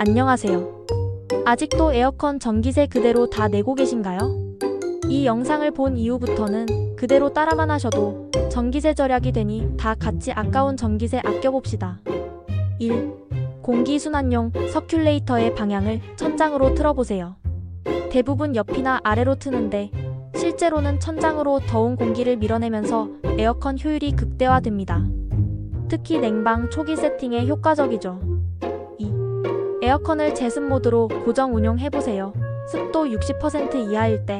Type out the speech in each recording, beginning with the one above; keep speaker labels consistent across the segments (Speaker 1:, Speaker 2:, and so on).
Speaker 1: 안녕하세요. 아직도 에어컨 전기세 그대로 다 내고 계신가요? 이 영상을 본 이후부터는 그대로 따라만 하셔도 전기세 절약이 되니 다 같이 아까운 전기세 아껴봅시다. 1. 공기순환용 서큘레이터의 방향을 천장으로 틀어보세요. 대부분 옆이나 아래로 트는데 실제로는 천장으로 더운 공기를 밀어내면서 에어컨 효율이 극대화됩니다. 특히 냉방 초기 세팅에 효과적이죠. 2. 에어컨을 제습 모드로 고정 운용해보세요. 습도 60% 이하일 때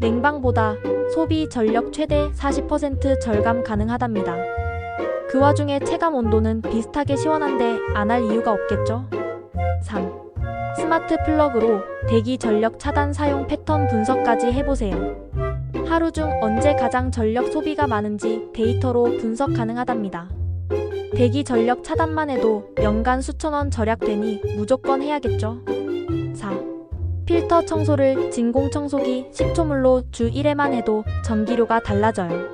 Speaker 1: 냉방보다 소비 전력 최대 40% 절감 가능하답니다. 그 와중에 체감 온도는 비슷하게 시원한데 안 할 이유가 없겠죠? 3. 스마트 플러그로 대기 전력 차단 사용 패턴 분석까지 해보세요. 하루 중 언제 가장 전력 소비가 많은지 데이터로 분석 가능하답니다. 대기 전력 차단만 해도 연간 수천 원 절약되니 무조건 해야겠죠. 4. 필터 청소를 진공 청소기 식초물로 주 1회만 해도 전기료가 달라져요.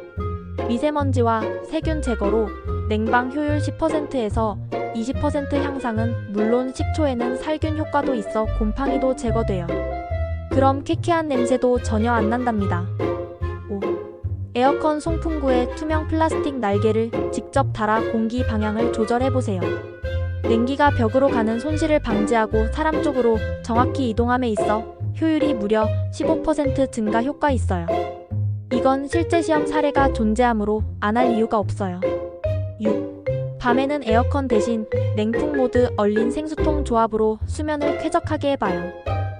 Speaker 1: 미세먼지와 세균 제거로 냉방 효율 10%에서 20% 향상은 물론 식초에는 살균 효과도 있어 곰팡이도 제거돼요. 그럼 쾌쾌한 냄새도 전혀 안 난답니다. 5. 에어컨 송풍구에 투명 플라스틱 날개를 직접 달아 공기 방향을 조절해보세요. 냉기가 벽으로 가는 손실을 방지하고 사람 쪽으로 정확히 이동함에 있어 효율이 무려 15% 증가 효과 있어요. 이건 실제 시험 사례가 존재하므로 안 할 이유가 없어요. 6. 밤에는 에어컨 대신 냉풍 모드 얼린 생수통 조합으로 수면을 쾌적하게 해봐요.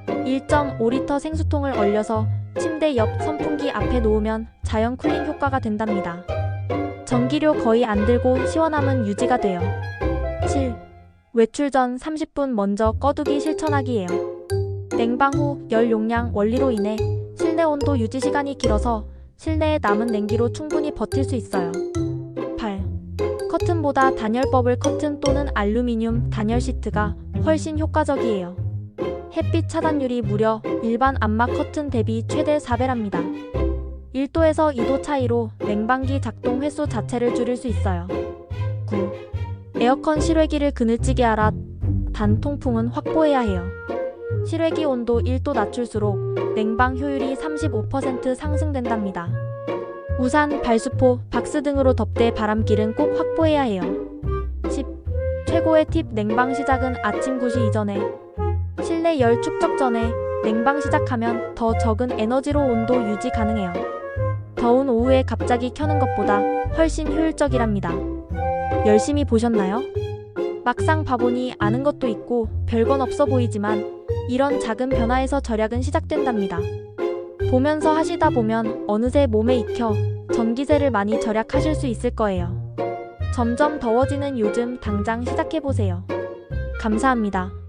Speaker 1: 1.5리터 생수통을 얼려서 침대 옆 선풍기 앞에 놓으면 자연 쿨링 효과가 된답니다. 전기료 거의 안 들고 시원함은 유지가 돼요. 7. 외출 전 30분 먼저 꺼두기 실천하기예요. 냉방 후 열 용량 원리로 인해 실내 온도 유지 시간이 길어서 실내에 남은 냉기로 충분히 버틸 수 있어요. 8. 커튼보다 단열버블 커튼 또는 알루미늄 단열 시트가 훨씬 효과적이에요. 햇빛 차단율이 무려 일반 암막 커튼 대비 최대 4배랍니다. 1도에서 2도 차이로 냉방기 작동 횟수 자체를 줄일 수 있어요. 9. 에어컨 실외기를 그늘지게 하라. 단 통풍은 확보해야 해요. 실외기 온도 1도 낮출수록 냉방 효율이 35% 상승된답니다. 우산, 발수포, 박스 등으로 덮대 바람길은 꼭 확보해야 해요. 10. 최고의 팁 냉방 시작은 아침 9시 이전에 실내 열 축적 전에 냉방 시작하면 더 적은 에너지로 온도 유지 가능해요. 더운 오후에 갑자기 켜는 것보다 훨씬 효율적이랍니다. 열심히 보셨나요? 막상 봐보니 아는 것도 있고 별건 없어 보이지만 이런 작은 변화에서 절약은 시작된답니다. 보면서 하시다 보면 어느새 몸에 익혀 전기세를 많이 절약하실 수 있을 거예요. 점점 더워지는 요즘 당장 시작해보세요. 감사합니다.